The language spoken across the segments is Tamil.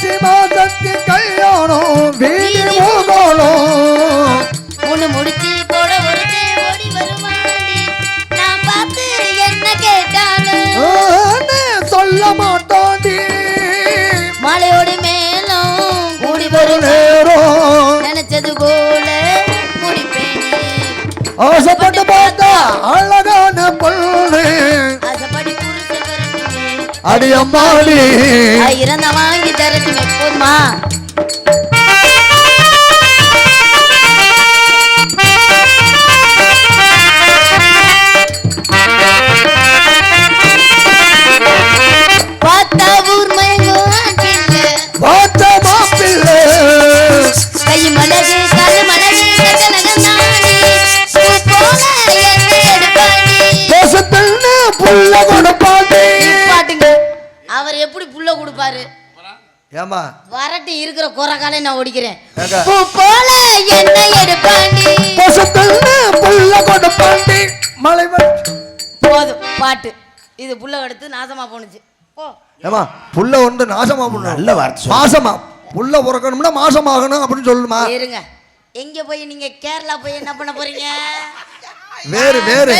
மாசி மாசத்து கல்யாணம் வீதி ஊர்கோலம் ஒண்ணு முடிச்சு போட ஒருத்தே ஓடி வருவாண்டி நான் பார்த்து என்ன கேட்டாலும் சொல்ல மாட்டாண்டி. மலையோடு மேலும் கூடி ஒரு வரும் நேரம். நினைச்சது போல முடிப்பேனே. ஆசைப்பட்டு பார்த்தா அழகான அடியம்மாளி. இறந்த வாங்கி தரட்டுமே போதுமா ஏமா வரட்டு இருக்கிற குறைக்காலே நான் ஓடிக்கிறேன். போல என்ன எடுப்பாண்டி. புள்ள கொடுப்பாண்டி. மலை போதும் பாட்டு. இது புள்ள எடுத்து நாசமா போணுச்சு. போ. ஏமா புள்ள வந்து நாசமா பண்ணணும் நல்ல வார்த்தை. மாசமா. புள்ள பிறக்கணும்னா மாசமாகணும் அப்படின்னு சொல்லணுமா இருங்க. எங்க போய் நீங்க கேரளா போய் என்ன பண்ண போறீங்க? வேறு வேறு.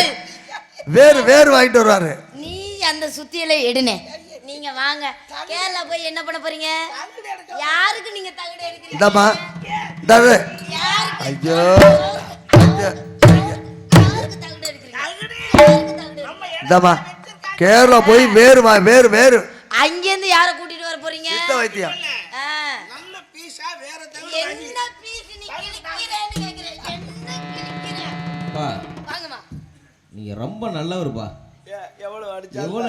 வேறு வேறு வாங்கிட்டு வருவாரு. நீ அந்த சுத்தியில எடுனே. நீங்க வாங்க. கேரளா போய் என்ன பண்ண போறீங்க? யாருக்கு நீங்க தகுடு எடுக்கிறீங்க? ஐயோ? இந்தாம்மா கேரளா போய் வேறு வேறு வேறு. அங்கேருந்து யாரை கூட்டிட்டு வர போறீங்க? சித்த வைத்தியம். நீங்க ரொம்ப நல்லவருப்பா. எவ்வளவு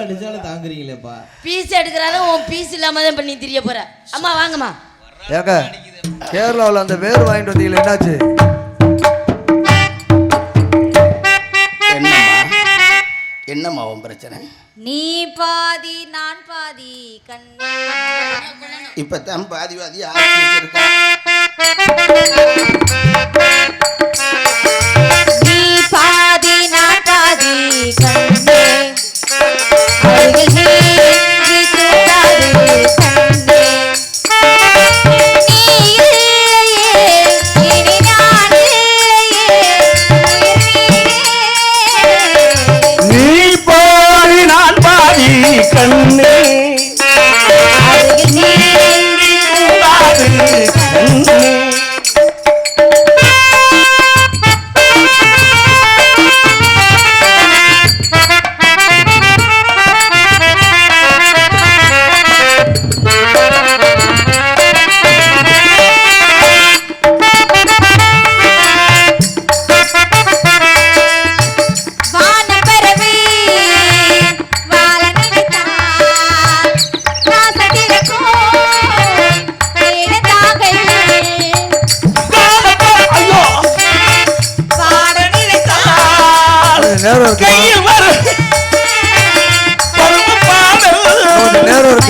அடிச்சாலும் தாங்குறீங்களேப்பா. பீஸ் எடுக்கிறாலும் உன் பீஸ் இல்லாம தான் பண்ணி திரிய போற. அம்மா வாங்கம்மா. ஏங்க கேரளாவில் அந்த வேறு வாங்கிட்டு வந்தீங்களே என்னாச்சு? என்னம்மா? என்னம்மா உன் பிரச்சனை? நீ பாதி நான் பாதி கண்ணே இப்பதான் பாதி பாதி ஆக்கி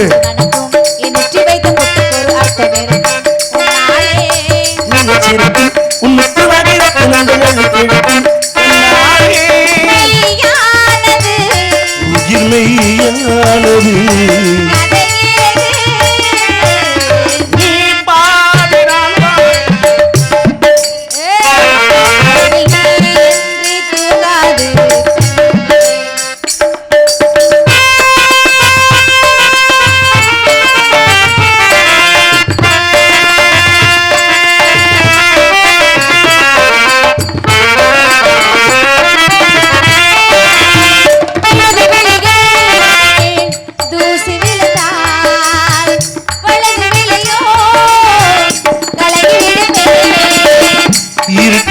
கொஞ்சம்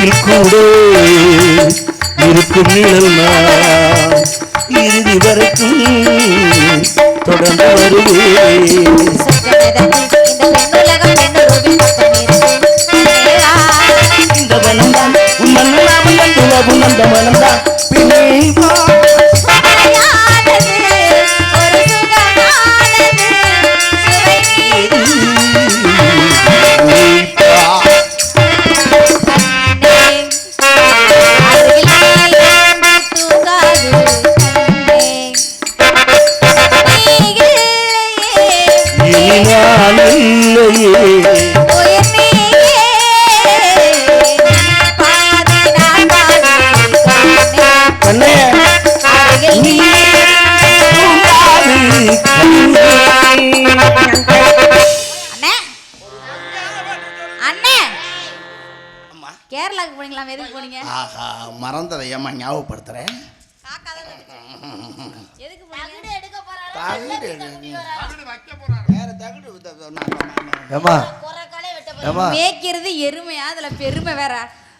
இருட்டில் கூட இருக்கும் நிழல் நான். இறுதி வரைக்கும் தொடர்ந்து வருவேன். இந்த பெண்ணுலகம் தான் பக்கம் இருக்கு தேவா, இந்த மனம்தான் உன் மன்னனாவும் நந்துவாவும் அம்மா கேரளாக்கு போனீங்களா? எதுக்கு போனீங்க? ஆஹா மறந்ததை ஏம்மா ஞாபகப்படுத்துறேன். எதுக்கு போனீங்க? எடுக்க தகுடு ஏமா ஏமா மேய்க்கிறது எருமையா? அதுல பெருமை வேற.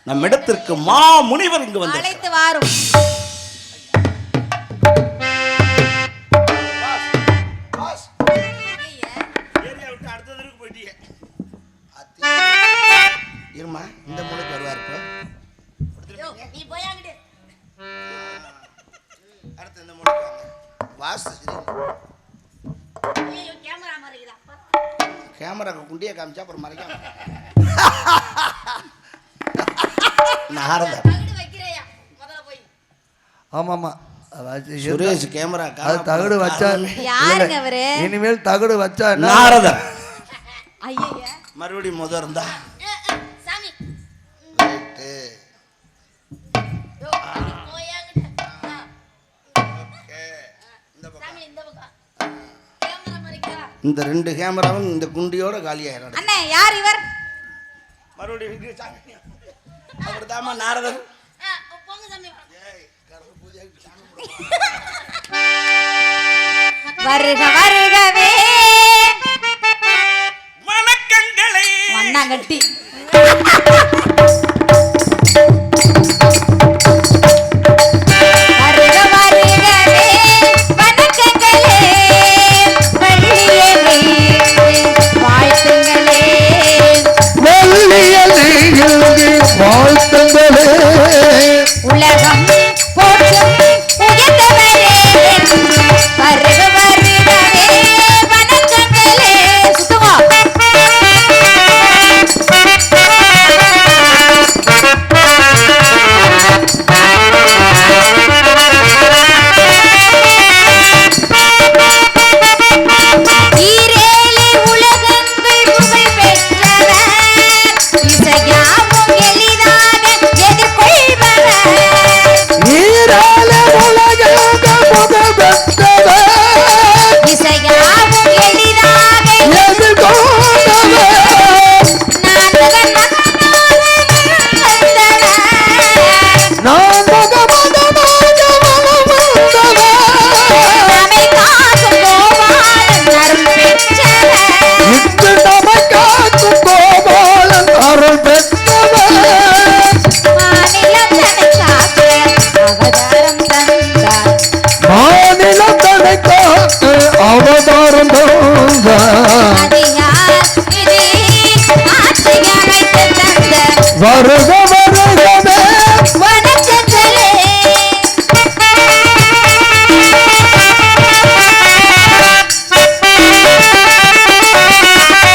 நம் இடத்திற்கு மா முனிவர் இங்கு வந்து அழைத்து வாரும். நீ போய் அங்கிட்டு அடுத்து இந்த வாங்க. வாசு கேமரா கேமராக்கு குண்டியை காமிச்சா அப்புறம் மறைக்காம. நாரதர் தகுடு வைக்கிறையா? முதல்ல போய். ஆமாம்மா. சுரேஷ் கேமரா அது தகடு வச்சா யாருங்க அவரு? இனிமேல் தகடு வச்சா நாரதர் மறுபடியும் முத இருந்தா. இந்த ரெண்டு கேமராவும் இந்த குண்டியோட காலியாயிரும். அண்ணே யார் இவர்? மறுபடியும் அவர் தாமா நாரதர் வருக வருகவே. வணக்கங்களே. வண்ணாங்கட்டி.